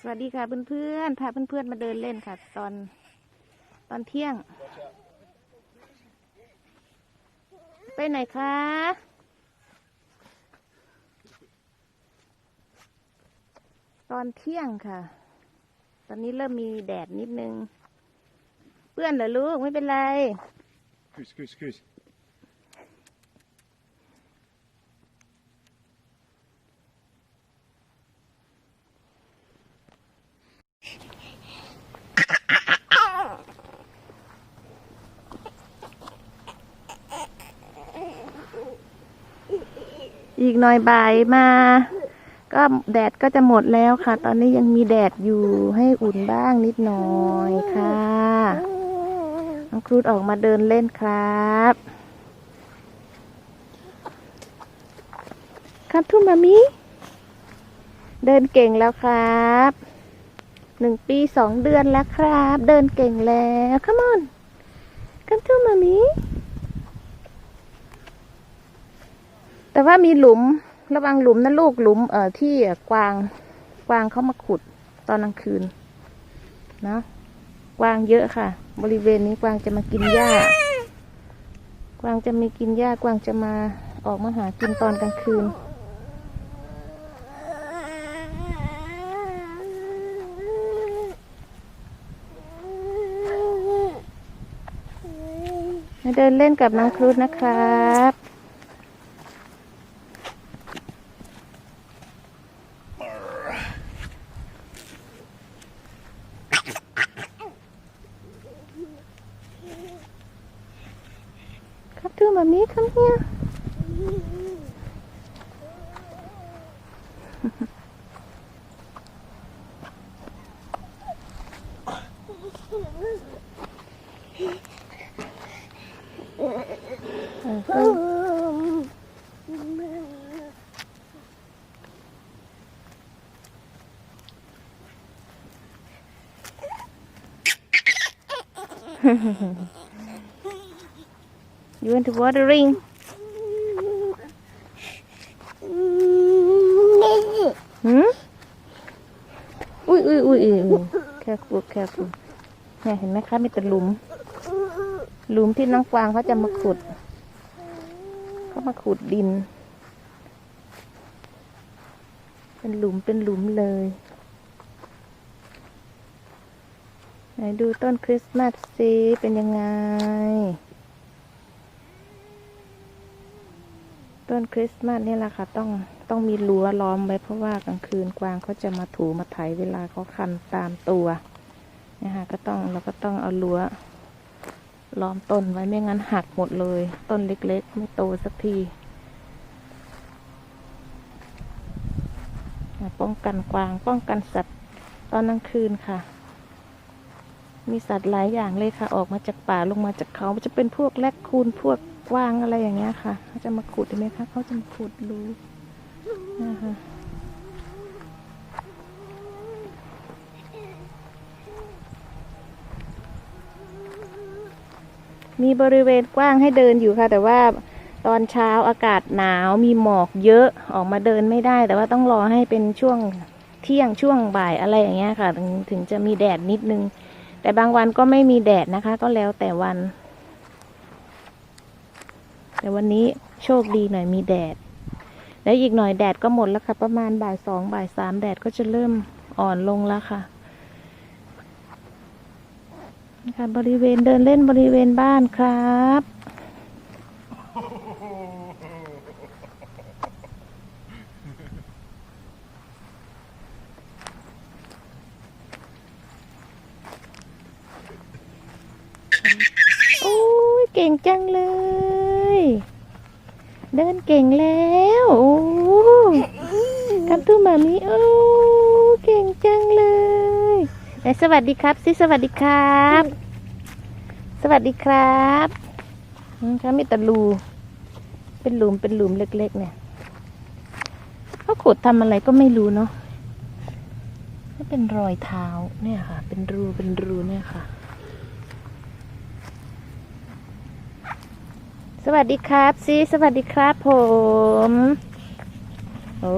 สวัสดีค่ะเพื่อนๆพาเพื่อนๆมาเดินเล่นค่ะ ตอนตอนเที่ยง ไปไหนคะตอนเที่ยงค่ะ ตอนนี้เริ่มมีแดดนิดนึง เปื้อนเหรอลูก ไม่เป็นไร Excuse, excuse, excuse. อีกหน่อยบ่ายมา ก็แดดก็จะหมดแล้วค่ะ ตอนนี้ยังมีแดดอยู่ให้อุ่นบ้างนิดหน่อยค่ะน้องครูดออกมาเดินเล่นครับครับทุกมามิเดินเก่งแล้วครับหนึ่งปีสองเดือนแล้วครับ เดินเก่งแล้ว come on come to มามิ แต่ว่ามีหลุมระวังหลุมนะลูกหลุมเอ่อที่กวางกวางเขามาขุดตอนกลางคืนเนาะกวางเยอะค่ะ บริเวณนี้กวางจะมากินหญ้า กวางจะมีกินหญ้ากวางจะมาออกมาหากินตอนกลางคืนมาเดินเล่นกับน้องครุฑนะครับ ครับดู You want to watering? หืมอุ้ยอุ้ยอุ้ยอุ้ยแค่ฟูแค่ฟูเนี่ยเห็นไหมคะมีแต่หลุม หลุมที่น้องกวางเขาจะมาขุด เขามาขุดดิน เป็นหลุมเป็นหลุมเลย ไหนดูต้นคริสต์มาสสิเป็นยังไง ต้นคริสต์มาสนี่แหละค่ะ ต้องต้องมีรั้วล้อมไว้เพราะว่ากลางคืนกวางเขาจะมาถูมาไถเวลาเขาคันตามตัวนะคะก็ต้องเราก็ต้องเอารั้วล้อมต้นไว้ไม่งั้นหักหมดเลย ต้นเล็กๆ ไม่โตสักทีป้องกันกวางป้องกันสัตว์ตอนกลางคืนค่ะ มีสัตว์หลายอย่างเลยค่ะ ออกมาจากป่าลงมาจากเขาจะเป็นพวกแรคคูนพวก กวางอะไรอย่างเงี้ยค่ะเขาจะมาขุดเห็นไหมคะเขาจะมาขุดรูนะคะมีบริเวณกว้างให้เดินอยู่ค่ะ แต่ว่าตอนเช้าอากาศหนาวมีหมอกเยอะออกมาเดินไม่ได้ แต่ว่าต้องรอให้เป็นช่วงเที่ยงช่วงบ่ายอะไรอย่างเงี้ยค่ะ ถึงถึงจะมีแดดนิดนึง แต่บางวันก็ไม่มีแดดนะคะ ก็แล้วแต่วัน แต่วันนี้โชคดีหน่อยมีแดด แล้วอีกหน่อยแดดก็หมดแล้วค่ะ ประมาณบ่ายสองบ่ายสามแดดก็จะเริ่มอ่อนลงแล้วค่ะนะคะบริเวณเดินเล่นบริเวณบ้านครับ โอ้ยเก่งจังเลย เดินเก่งแล้วโอ้กับตู้มามีโอ้เก่งจังเลยไหนสวัสดีครับสิสวัสดีครับ สวัสดีครับอืมเขามีแต่รูเป็นหลุมเป็นหลุมเล็ก ๆ เนี่ยเขาขุดทำอะไรก็ไม่รู้เนาะก็เป็นรอยเท้าเนี่ยค่ะ เป็นรูเป็นรูเนี่ยค่ะ วัสดีครับซีสวัสดีครับผม โอ้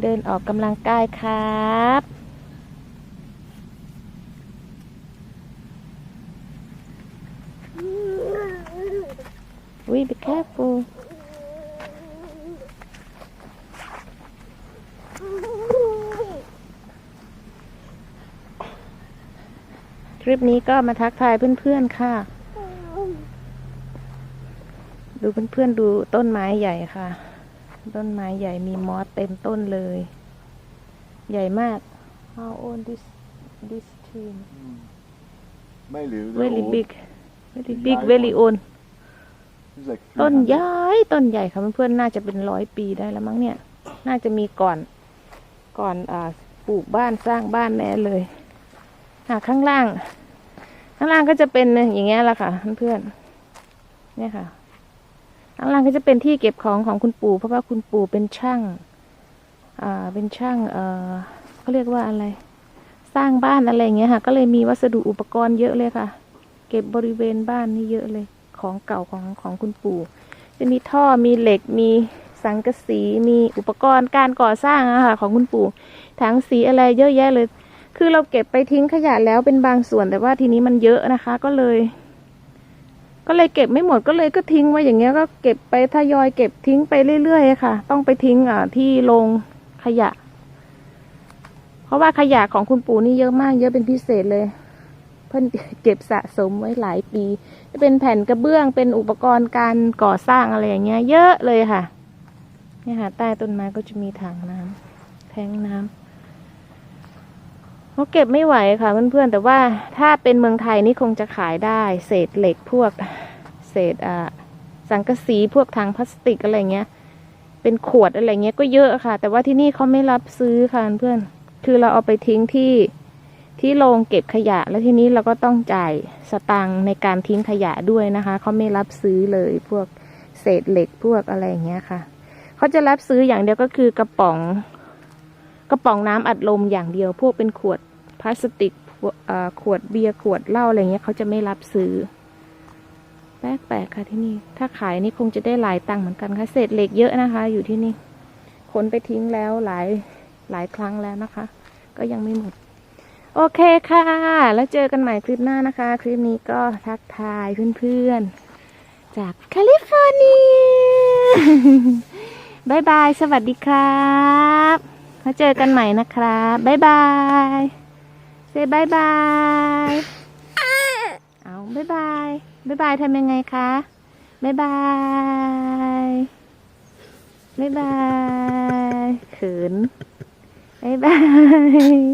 เดินออกกำลังกายครับวิ่งไปแค่ปู ลิปนี้ก็มาทักทายเพื่อนๆค่ะ ดูเพื่อนๆดูต้นไม้ใหญ่ค่ะ ต้นไม้ใหญ่มีมอสเต็มต้นเลย ใหญ่มาก How old this this tree ไม่รู้ very big very big very old It's like ต้น 300. ใหญ่ต้นใหญ่ค่ะเพื่อนๆน่าจะเป็นร้อยปีได้แล้วมั้งเนี่ย น่าจะมีก่อนก่อนอ่าปลูกบ้านสร้างบ้านแน่เลย่ะข้างล่าง ข้างล่างก็จะเป็นอย่างเงี้ยแหละค่ะเพื่อนๆเนี่ยค่ะ ข้างล่างก็จะเป็นที่เก็บของของคุณปู่ เพราะว่าคุณปู่เป็นช่าง อ่า เป็นช่าง เอ่อเขาเรียกว่าอะไร สร้างบ้านอะไรอย่างเงี้ยค่ะ ก็เลยมีวัสดุอุปกรณ์เยอะเลยค่ะ เก็บบริเวณบ้านนี่เยอะเลย ของเก่าของของคุณปู่ จะมีท่อ มีเหล็ก มีสังกะสี มีอุปกรณ์การก่อสร้างอะค่ะ ของคุณปู่ถังสีอะไรเยอะแยะเลย คือเราเก็บไปทิ้งขยะแล้วเป็นบางส่วนแต่ว่าทีนี้มันเยอะนะคะ ก็เลย ก็เลยเก็บไม่หมดก็เลยก็ทิ้งไว้อย่างเงี้ยก็เก็บไปทยอยเก็บทิ้งไปเรื่อยๆค่ะ ต้องไปทิ้งอ่าที่โรงขยะ เพราะว่าขยะของคุณปู่นี่เยอะมาก เยอะเป็นพิเศษเลย เพิ่นเก็บสะสมไว้หลายปีจะเป็นแผ่นกระเบื้องเป็นอุปกรณ์การก่อสร้างอะไรอย่างเงี้ย เยอะเลยค่ะเนี่ยค่ะใต้ต้นไม้ก็จะมีถังน้ำแทงน้ำ เขาเก็บไม่ไหวค่ะเพื่อนๆ แต่ว่าถ้าเป็นเมืองไทยนี่คงจะขายได้ เศษเหล็กพวกเศษอ่าสังกะสีพวกถังพลาสติกอะไรเงี้ย เป็นขวดอะไรเงี้ยก็เยอะค่ะ แต่ว่าที่นี่เขาไม่รับซื้อค่ะเพื่อน คือเราเอาไปทิ้งที่ที่โรงเก็บขยะ แล้วทีนี้เราก็ต้องจ่ายสตังค์ในการทิ้งขยะด้วยนะคะเขาไม่รับซื้อเลยพวกเศษเหล็กพวกอะไรเงี้ยค่ะเขาจะรับซื้ออย่างเดียวก็คือกระป๋อง กระป๋องน้ำอัดลมอย่างเดียว พวกเป็นขวด พลาสติกขวดเบียร์ขวดเหล้าอะไรเงี้ยเขาจะไม่รับซื้อ แปลกๆค่ะที่นี่ ถ้าขายนี่คงจะได้หลายตังค์เหมือนกันค่ะเศษเหล็กเยอะนะคะ อยู่ที่นี่ขนไปทิ้งแล้วหลายหลายครั้งแล้วนะคะ ก็ยังไม่หมด โอเคค่ะ แล้วเจอกันใหม่คลิปหน้านะคะ คลิปนี้ก็ทักทายเพื่อนๆ จากแคลิฟอร์เนียบายบาย สวัสดีครับ แล้วเจอกันใหม่นะครับบายบาย เซบายบาย เอาบายบายบายบายทำยังไงคะบายบายบายบายเขินบายบาย